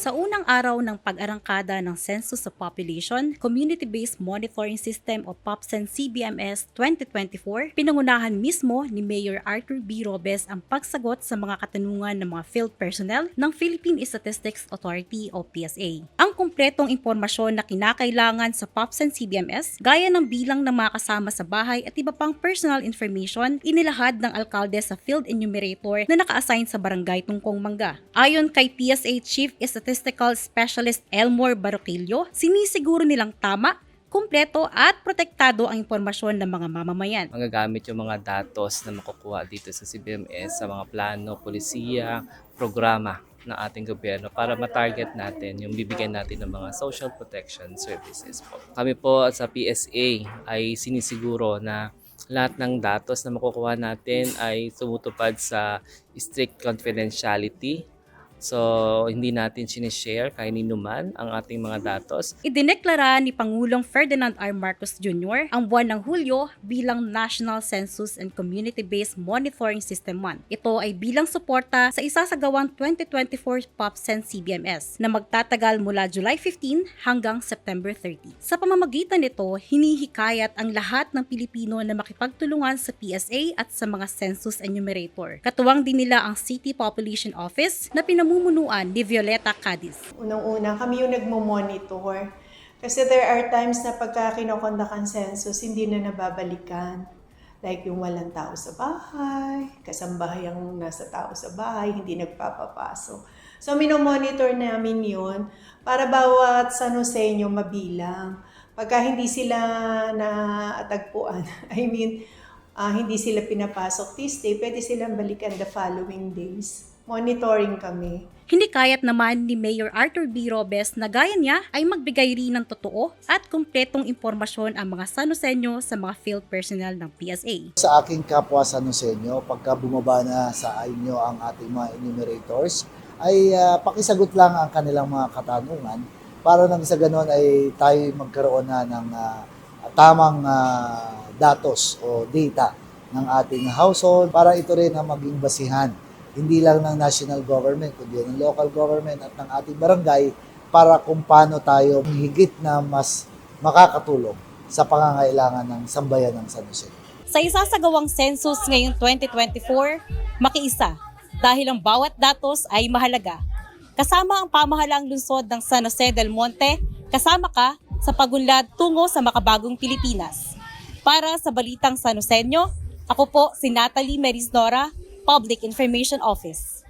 Sa unang araw ng pag-arangkada ng Census of Population, Community-Based Monitoring System o POPSEN CBMS 2024, pinangunahan mismo ni Mayor Arthur B. Robes ang pagsagot sa mga katanungan ng mga field personnel ng Philippine Statistics Authority o PSA. Ang kumpletong impormasyon na kinakailangan sa POPSEN CBMS, gaya ng bilang ng mga kasama sa bahay at iba pang personal information, inilahad ng alkalde sa field enumerator na naka-assign sa barangay Tungkong Mangga. Ayon kay PSA Chief Statistical Specialist Elmore Baroquillo, sinisiguro nilang tama, kumpleto at protektado ang impormasyon ng mga mamamayan. magagamit yung mga datos na makukuha dito sa CBMS sa mga plano, polisiya, programa ng ating gobyerno para ma-target natin yung bibigyan natin ng mga social protection services po. Kami po sa PSA ay sinisiguro na lahat ng datos na makukuha natin ay tumutupad sa strict confidentiality. So, hindi natin sinishare kay man ang ating mga datos. Idineklara ni Pangulong Ferdinand R. Marcos Jr. ang buwan ng Hulyo bilang National Census and Community-Based Monitoring System Month. Ito ay bilang suporta sa isasagawang 2024 POPSEN CBMS na magtatagal mula July 15 hanggang September 30. Sa pamamagitan nito, hinihikayat ang lahat ng Pilipino na makipagtulungan sa PSA at sa mga census enumerator. Katuwang din nila ang City Population Office na pinamumunuan ni Violeta Cadiz. Unang-una, kami yung nagmo-monitor. Kasi there are times na pagka kinokondak ang census, hindi na nababalikan. Like yung walang tao sa bahay, kasambahay ang nasa tao sa bahay, hindi nagpapapasok. So, minomonitor namin yun para bawat San Joseño mabilang. Pagka hindi sila natagpuan, I mean, ah, hindi sila pinapasok this day, pwede silang balikan the following days. Monitoring kami. Hindi kayat naman ni Mayor Arthur B. Robes na gaya niya ay magbigay rin ng totoo at kumpletong impormasyon ang mga sanusenyo sa mga field personnel ng PSA. Sa aking kapwa sa Nosenyo, pagka bumaba na sa inyo ang ating mga enumerators, ay ah, pakisagot lang ang kanilang mga katanungan para nang sa ganon ay tayo magkaroon na ng ah, tamang ah, datos o data ng ating household para ito rin ang maging basihan hindi lang ng national government kundi ng local government at ng ating barangay para kung paano tayo higit na mas makakatulong sa pangangailangan ng sambayan ng San Jose. Sa isasagawang census ngayong 2024, makiisa dahil ang bawat datos ay mahalaga. Kasama ang pamahalaang lungsod ng San Jose del Monte, kasama ka sa pagunlad tungo sa makabagong Pilipinas. Para sa Balitang San Joseño, ako po si Natalie Merisnora, Public Information Office.